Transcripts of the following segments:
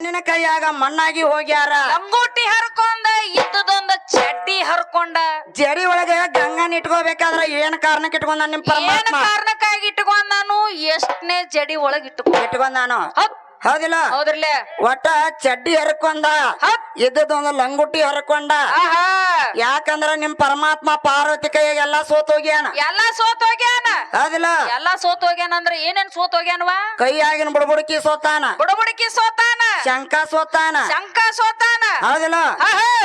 ನಿನ್ನ ಕೈಯಾಗ ಮಣ್ಣಾಗಿ ಹೋಗ್ಯಾರ. ಅಂಗೂಟಿ ಹರ್ಕೊಂಡ ಇದ್ದದೊಂದ ಚಡ್ಡಿ ಹರ್ಕೊಂಡ. ಜಡಿ ಒಳಗೆ ಗಂಗನ್ ಇಟ್ಕೋಬೇಕಾದ್ರ ಏನ್ ಕಾರಣಕ್ಕೆ ಇಟ್ಕೊಂಡ ನಿಮ್ ಏನ್ ಪರಮಾತ್ಮ? ಕಾರಣಕ್ಕಾಗಿ ಇಟ್ಕೊಂಡ ನಾನು ಎಷ್ಟನೇ ಜಡಿ ಒಳಗ್ ಇಟ್ಕೊಂಡ. ಇಟ್ಕೊಂಡಾನು. ನಾನು ಹೌದಿಲ್ಲ? ಹೌದ್ರಲ್ಲ. ಒಟ್ಟ ಚಡ್ಡಿ ಹರ್ಕೊಂಡ. ಹೌದ್. ಲಂಗುಟ್ಟಿ ಲಂಗುಟಿ ಹರ್ಕೊಂಡ. ಆಹಾ. ಯಾಕಂದ್ರ ನಿಮ್ ಪರಮಾತ್ಮ ಪಾರ್ವತಿ ಕೈಯಾಗ ಎಲ್ಲಾ ಸೋತ್ ಹೋಗ್ಯಾನ? ಎಲ್ಲಾ ಸೋತ್ ಹೋಗ್ಯಾನ? ಅದಿಲ್ಲ ಎಲ್ಲಾ ಸೋತ್ ಹೋಗ್ಯಾನ ಅಂದ್ರ ಏನೇನ್ ಸೋತ್ ಹೋಗ್ಯಾನವ? ಕೈಯಾಗಿನ ಬುಡಬುಡಕಿ ಸೋತಾನ. ಬುಡಬುಡಕಿ ಸೋತಾನ? ಶಂಕ ಸೋತಾನ. ಶಂಕ ಸೋತಾನ? ಹೌದಿಲ್ಲ.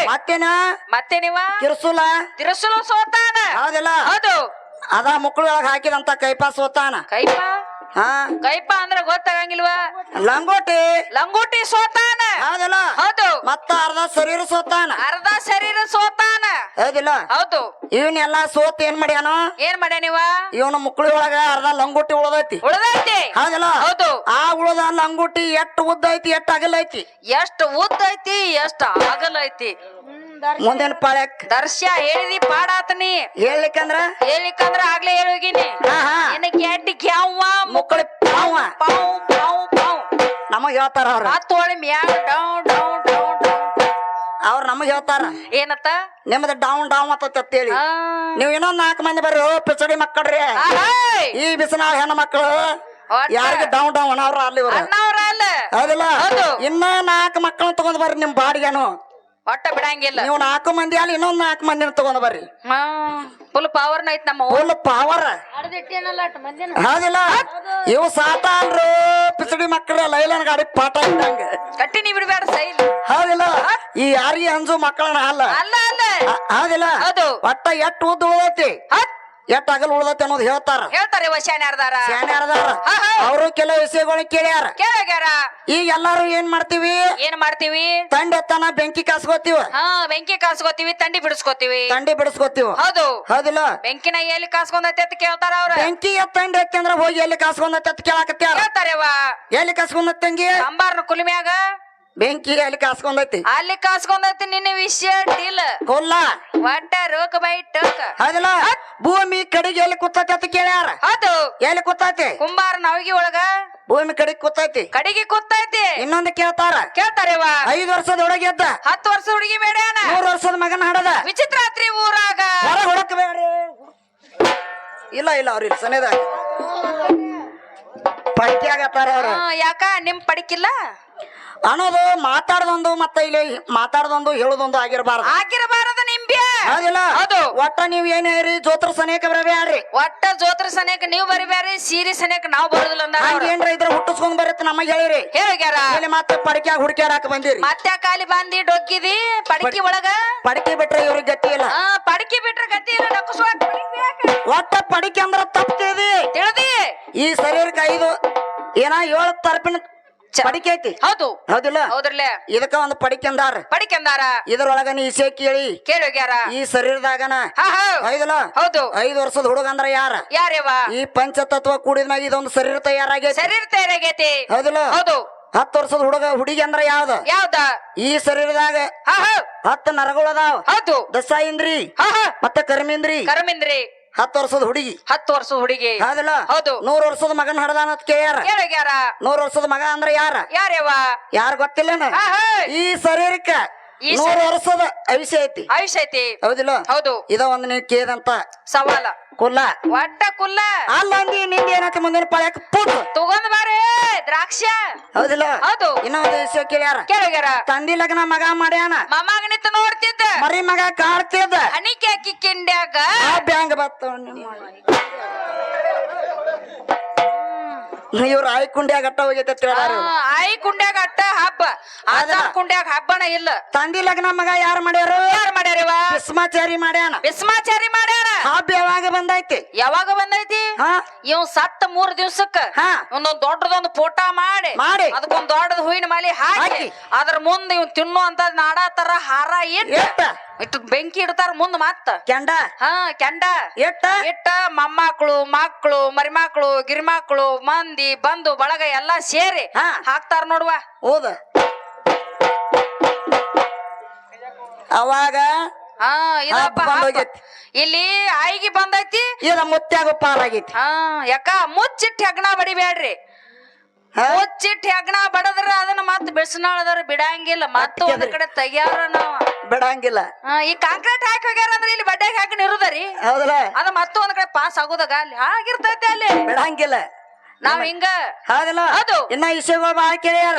ಮತ್ತೇನ? ಮತ್ತೆ ನೀವ ತಿರುಸುಲ. ತಿರುಸುಲು ಸೋತಾನ? ಹೌದಿಲ್ಲ? ಹೌದು. ಅದ ಮುಕ್ಕಳೊಳಗ ಹಾಕಿದಂತ ಕೈಪಾ ಸೋತಾನ. ಕೈಪಾ? ಹಾ. ಕೈಪ ಅಂದ್ರ ಗೊತ್ತಾಗಂಗಿಲ್ವಾ? ಲಂಗೋಟಿ. ಲಂಗೋಟಿ ಸೋತಾನ? ಹೌದಲ್ಲ? ಹೌದು. ಮತ್ತ ಅರ್ಧ ಶರೀರ ಸೋತಾನ. ಅರ್ಧ ಶರೀರ ಸೋತಾನ. ಹೌದಿಲ್ಲ? ಹೌದು. ಇವನ್ನೆಲ್ಲ ಸೋತ್ ಏನ್ ಮಾಡ್ಯಾನ? ಏನ್ ಮಾಡ್ಯಾನಿವ ನೀವ? ಇವನ ಮುಕ್ಕಳಿ ಒಳಗ ಅರ್ಧ ಲಂಗುಟ್ಟಿ ಉಳದೈತಿ. ಉಳದೈತಿ? ಹೌದಿಲ್ಲ? ಹೌದು. ಆ ಉಳದ ಲಂಗುಟ್ಟಿ ಎಷ್ಟ್ ಉದ್ದ ಐತಿ ಎಷ್ಟ್ ಅಗಲ ಐತಿ? ಎಷ್ಟ್ ಉದ್ದ ಐತಿ ಎಷ್ಟ್ ಅಗಲ ಐತಿ? ಮುಂದಿನ ಪಾಳ್ಯಕ್. ಹೇಳಿದಿ ಪಾಡಾತನಿ. ಹೇಳ್ಲಿಕ್ಕಂದ್ರ? ಹೇಳಿಕಂದ್ರ ಆಗ್ಲೇ ಹೇಳೋಗಿನಿ ನಿನ್ನ ಗ್ಯಾಟಿ ಗ್ಯಾವ ಮುಕ್ಕಳಿ ಪಾವ ಪಾವ್ ಪಾವ್ ಪಾವ್. ನಮಗ್ ಹೇಳ್ತಾರ ಅವ್ರ. ಹತ್ತು ಒಳಿ ಮ್ಯಾಗ ಡೌನ್ ಡೌನ್ ಅವ್ರ ನಮಗ್ ಹೇಳ್ತಾರ. ಏನತ್ತ? ನಿಮ್ದ ಡೌನ್ ಡೌನ್ ಅಂತೇಳಿ. ನೀವ್ ಇನ್ನೊಂದ್ ನಾಲ್ಕು ಮಂದಿ ಬರ್ರಿ ಪಿಚಡಿ ಮಕ್ಕಳ್ರಿ. ಈ ಬಿಸಿನಾಳ ಹೆಣ್ಣು ಮಕ್ಕಳು ಯಾರಿಗ ಡೌನ್ ಡೌನ್ ಅವ್ರ ಅಲ್ಲಿ ಹೌದಿಲ್ಲ? ಹೌದು. ಇನ್ನ ನಾಲ್ಕು ಮಕ್ಕಳನ್ನ ತಗೊಂಡ್ ಬರ್ರಿ ನಿಮ್ ಬಾಡಿಗೆನು. ಒಟ್ಟ ಬಿಡಂಗಿಲ್ಲ. ನೀವು ನಾಲ್ಕು ಮಂದಿ ಅಲ್ಲಿ ಇನ್ನೊಂದ್ ನಾಲ್ಕು ಮಂದಿನ ತಗೊಂಡ್ ಬರ್ರಿ. ಫುಲ್ ಪವರ್ ಐತ್ ನಮ್ಮ. ಫುಲ್ ಪವರ್ ಹೌದಿಲ್ಲ ಇವು ಸಾತ ಅಲ್ರು ಪಿಚಡಿ ಮಕ್ಕಳು ಲೈಲನ್ ಗಾಡಿ ಪಾಠ ಇದ್ದಂಗ. ಕಟ್ಟಿನಿ ಬಿಡಬೇಡ ಸೈಲ್. ಹೌದಿಲ್ಲ ಈ ಯಾರಿ ಅಂಜು ಮಕ್ಕಳನ್ನ ಅಲ್ಲ. ಅಲ್ಲ ಅಲ್ಲ. ಹೌದಿಲ್ಲ ಹೌದು. ಒಟ್ಟ ಎಟ್ ಉದ್ದ ಉಳ್ದೈತಿ? ಹತ್. ಎಟ್ ಅಗಲ್ ಉಳ್ದತ್ತೆ ಅನ್ನೋದು ಹೇಳ್ತಾರ. ಹೇಳ್ತಾರೆ ವಶಾನ ಯಾರ್ದಾರ ಶಾನೆ ಹಾ, ಹಾ. ಅವರು ಕೆಲವು ವಿಷಯಗಳು ಕೇಳ್ಯಾರ. ಕೇಳಾಗ್ಯಾರ ಈಗ ಎಲ್ಲಾರು ಏನ್ ಮಾಡ್ತೀವಿ? ಏನ್ ಮಾಡ್ತೀವಿ? ತಂಡ ತನ ಬೆಂಕಿ ಕಾಸ್ಕೋತೀವ. ಹಾ ಬೆಂಕಿ ಕಾಸ್ಕೋತೀವಿ ತಂಡಿ ಬಿಡಿಸ್ಕೋತೀವಿ. ತಂಡಿ ಬಿಡಿಸ್ಕೋತೀವ. ಹೌದು. ಹೌದಿಲ್ಲ? ಬೆಂಕಿನ ಎಲ್ಲಿ ಕಾಸ್ಕೊಂಡೈತೆ ಅಂತ ಕೇಳ್ತಾರ ಅವ್ರ. ಬೆಂಕಿ ತಂಡ ಅಂದ್ರೆ ಹೋಗಿ ಎಲ್ಲಿ ಕಾಸ್ಕೊಂಡತ್ತೆ ಅಂತ ಕೇಳಾಕತ್ಯಾರ. ಕೇಳ್ತಾರೆವ ಎಲ್ಲಿ ತಂಗಿ? ಸಾಂಬಾರ್ನ ಕುಲಿಮ್ಯಾಗ ಬೆಂಕಿ ಅಲ್ಲಿ ಕಾಸ್ಕೊಂಡೈತಿ. ಅಲ್ಲಿ ಕಾಸ್ಕೊಂಡೈತಿ ನಿನ್ನ ವಿಷಯ ಡೀಲ್. ಕೊಲ್ಲ. ಒಟ್ಟ ರೋಕ ಬೈ ಟೋಕ ಹೌದಿಲ್ಲ? ಭೂಮಿ ಕಡೆಗೆ ಎಲ್ಲಿ ಕೂತೈತಿ ಅಂತ ಕೇಳ್ಯಾರ? ಹೌದು. ಎಲ್ಲಿ ಕೂತೈತಿ? ಕುಂಬಾರ ನವಗಿ ಒಳಗ. ಭೂಮಿ ಕಡಿಗೆ ಕೂತೈತಿ. ಕಡಿಗೆ ಕೂತೈತಿ. ಇನ್ನೊಂದು ಕೇಳ್ತಾರ? ಕೇಳ್ತಾರೆವ ಐದು ವರ್ಷದ ಹುಡುಗಿ ಎದ್ದ ಹತ್ತು ವರ್ಷ ಹುಡುಗಿ ಬೇಡ್ಯಾನ? ಮೂರು ವರ್ಷದ ಮಗನ ಹಡದ. ವಿಚಿತ್ರಾತ್ರಿ ಊರಾಗ. ಹೊರ ಬೇಡ ಇಲ್ಲ ಇಲ್ಲ ಅವ್ರ ಸನೇದಾಗ ಪೈಕಿ ಆಗತ್ತಾರ ಅವ್ರ. ಯಾಕ? ನಿಮ್ ಪಡಿಕಿಲ್ಲ? ಅನ್ನೋದು ಮಾತಾಡದೊಂದು ಮತ್ತ ಇಲ್ಲಿ ಮಾತಾಡದೊಂದು ಹೇಳುದೊಂದು ಆಗಿರಬಾರ್ದು. ಆಗಿರಬಾರದು ನಿಂಬೆ. ಹೌದಿಲ್ಲ ಹೌದು. ಒಟ್ಟ ನೀವ್ ಏನ್ ಹೇಳ್ರಿ? ಜೋತ್ರ ಸನೇಕ ಬರಬ್ಯಾಡ್ರಿ ಒಟ್ಟ ಜೋತ್ರ ಸನೇಕ ನೀವ್ ಬರಿಬ್ಯಾರಿ ಸೀರೆ ಸನೇಕ ನಾವ್ ಬರೋದಿಲ್ಲ ಅವ್ರು. ಹಂಗೇನ್ರ ಇದ್ರ ಹುಟ್ಟಿಸ್ಕೊಂಡ್ ಬರತ್ತೆ ನಮಗ್ ಹೇಳಿರಿ. ಹೇಳ್ಯಾರ ಇಲ್ಲಿ ಮತ್ತೆ ಪಡಿಕ್ಯಾಗ ಹುಡುಕ್ಯಾಡಕ್ ಬಂದಿರಿ. ಮತ್ತೆ ಕಾಲಿ ಬಂದಿ ಡೊಗ್ಗಿದಿ ಪಡಕಿ ಒಳಗ? ಪಡಿಕೆ ಬಿಟ್ರೆ ಇವ್ರಿಗೆ ಗತಿ ಇಲ್ಲ. ಆ ಪಡಕಿ ಬಿಟ್ರ ಗತಿ ಇಲ್ಲ? ಒಟ್ಟ ಪಡಿಕೆ ಅಂದ್ರ ತಪ್ತಿದಿ ತಿಳಿದಿ. ಈ ಶರೀರಕ್ಕೆ ಐದು ಏನ ಏಳು ತರಪಿನ ಪಡಿಕೆ ಐತಿ ಹೌದು. ಹೌದಿಲ್ಲ? ಹೌದ್ರಲ್ಲ. ಇದಕ್ಕ ಒಂದು ಪಡಿಕೆ ಅಂದಾರ ಪಡಿಕೆ ಅಂದಾರ ಇದ್ರೊಳಗ ನೀ ಇಸೆ ಕೇಳಿ. ಕೇಳಿ ಹೋಗ್ಯಾರ ಈ ಶರೀರದಾಗನ. ಹೌದಿಲ್ಲ? ಹೌದು. ಐದು ವರ್ಷದ ಹುಡುಗ ಅಂದ್ರ ಯಾರ? ಯಾರ್ಯವ? ಈ ಪಂಚತತ್ವ ಕೂಡಿದ ಮ್ಯಾಗ ಇದೊಂದು ಶರೀರ ತಯಾರಾಗೈತಿ. ಶರೀರ ತಯಾರಾಗೈತಿ. ಹೌದಿಲ್ಲ? ಹೌದು. ಹತ್ತು ವರ್ಷದ ಹುಡುಗ ಹುಡುಗಿ ಅಂದ್ರ ಯಾವ್ದ? ಯಾವ್ದ? ಈ ಶರೀರದಾಗ ಹತ್ತು ನರಗಳು ನರಗಳದಾವ ಹೌದು. ದಸ ಇಂದ್ರಿ ಮತ್ತೆ ಕರ್ಮೇಂದ್ರಿ. ಕರಮಿಂದ್ರಿ. ಹತ್ತು ವರ್ಷದ ಹುಡುಗಿ. ಹತ್ತು ವರ್ಷದ ಹುಡುಗಿ. ಹೌದಲ್ಲ? ಹೌದು. ನೂರ್ ವರ್ಷದ ಮಗನ ಹಡದಾನ ಅಂತ ನೂರ್ ವರ್ಷದ ಮಗ ಅಂದ್ರ ಯಾರ? ಯಾರ್ಯವ? ಯಾರು ಗೊತ್ತಿಲ್ಲನ? ಈ ಶರೀರಕ್ಕ ನೂರ್ ವರ್ಷದ ಆಯುಷ್ಯ ಐತಿ. ಆಯುಷ್ ಐತಿ. ಹೌದಿಲ್ಲ? ಹೌದು. ಇದ ಒಂದ್ ನೀವು ಕೇದಂತ ಸವಾಲ. ಕುಲ್ಲ. ಒಟ್ಟ ಕುಲ್ಲ. ಅಲ್ಲ ಅಂದಿ ನಿಂದ ಏನೈತಿ ಮುಂದಿನ ಪಾಳ್ಯಾಕ ಪುಟ್. ತಗೊಂಡ್ ಬಾರಿ ದ್ರಾಕ್ಷ. ಹೌದಿಲ್ಲ? ಹೌದು. ಇನ್ನೊಂದು ವಿಷಯ ಕೇಳ್ಯಾರ. ಕೇಳ್ಯಾರ ತಂದಿ ಲಗ್ನ ಮಗ ಮಾಡ್ಯಾನ. ಮಮ್ಮಾಗ ನಿಂತ ನೋಡ್ತಿದ್ದ. ಮರಿ ಮಗ ಕಾಡ್ತಿದ್ದ ಅಣಿಕೆ ಹಾಕಿ ಆ ಬ್ಯಾಂಗ್ ಬತ್ತ ಇವ್ರ ಆಯ್ ಕುಂಡ್ಯಾಗ ಅಟ್ಟ ಹೋಗೈತೆ ಇವ್ರು. ಆಯಿ ಕುಂಡ್ಯಾಗ ಅಟ್ಟ ಹಬ್ಬ. ಆಧಾರ್ ಕುಂಡ್ಯಾಗ ಹಬ್ಬನ ಇಲ್ಲ. ತಂದಿ ಲಗ್ನ ಮಗ ಯಾರು ಮಾಡ್ಯಾರು? ಯಾರು ಮಾಡ್ಯಾರಿವ ಬಿಸ್ಮಾಚಾರಿ ಮಾಡ್ಯಾನ. ಬಿಸ್ಮಾಚಾರಿ ಮಾಡ್ಯಾರ. ಹಬ್ಬ ಯಾವಾಗ ಬಂದೈತಿ? ಯಾವಾಗ ಬಂದೈತಿ? ಹಾ. ಇವ್ ಸತ್ತ ಮೂರ್ ದಿವ್ಸಕ್ಕ ಹಾ. ಒಂದೊಂದ್ ದೊಡ್ಡದೊಂದು ಫೋಟೋ ಮಾಡಿ ಮಾಡಿ. ಅದಕ್ಕೊಂದ್ ದೊಡ್ಡದ ಹೂವಿನ ಮಾಲಿ ಹಾಕಿ. ಅದ್ರ ಮುಂದೆ ಇವ್ ತಿನ್ನು ಅಂತ ನಾಡ ತರ ಹಾರ ಇಟ್ಟ ಇಟ್ಟು ಬೆಂಕಿ ಇಡ್ತಾರ ಮುಂದ್ ಮತ್ತ. ಕೆಂಡ? ಹಾ ಕೆಂಡ. ಎಟ್ಟ? ಇಟ್ಟ ಮೊಮ್ಮಕ್ಕಳು ಮಕ್ಕಳು ಮರಿಮಕ್ಳು ಗಿರಿಮಕ್ಳು ಮಂದಿ ಬಂದು ಬಳಗ ಎಲ್ಲಾ ಸೇರಿ ಹಾ. ಹಾಕ್ತಾರ ನೋಡುವ. ಹೌದ. ಅವಾಗ ಹಾ ಇದಪ್ಪ ಹಬ್ಬ ಹಬ್ಬ. ಬಂದೋಗೈತಿ. ಇಲ್ಲಿ ಆಯ್ಗಿ ಬಂದೈತಿ. ಇದ ಮುತ್ಯಾಗ ಪಾಲಾಗೈತಿ. ಹಾ ಯಾಕ? ಮುಚ್ಚಿಟ್ಟು ಹೆಗ್ಣ ಬಡಿಬ್ಯಾಡ್ರಿ ಹಾ? ಮುಚ್ಚಿಟ್ಟು ಹೆಗ್ಣ ಬಡದ್ರ ಅದನ್ನ ಮತ್ ಬಿಸಿನಾಳದವ್ರು ಬಿಡಂಗಿಲ್ಲ. ಮತ್ತ ಒಂದ್ ಕಡೆ ತೆಗ್ಯಾರ ನಾವು. ಬಿಡಂಗಿಲ್ಲ. ಈ ಕಾಂಕ್ರೀಟ್ ಹಾಕಿ ಹೋಗ್ಯಾರ ಅಂದ್ರೆ ಇಲ್ಲಿ ಬಡ್ಡೆಗೆ ಹಾಕಿ ನಿರುದರಿ ಹೌದಲ್ಲ ಅದ ಮತ್ತ ಒಂದ್ ಕಡೆ ಪಾಸ್ ಆಗೋದಾಗ ಅಲ್ಲಿ. ಆಗಿರ್ತೈತಿ ಅಲ್ಲಿ. ಬಿಡಂಗಿಲ್ಲ. ನಾವ್ ಹಿಂಗ ಹೌದಲ್ಲ? ಅದು. ಇನ್ನ ವಿಷಯಗಳು ಬಾಳ ಕೇಳ್ಯಾರ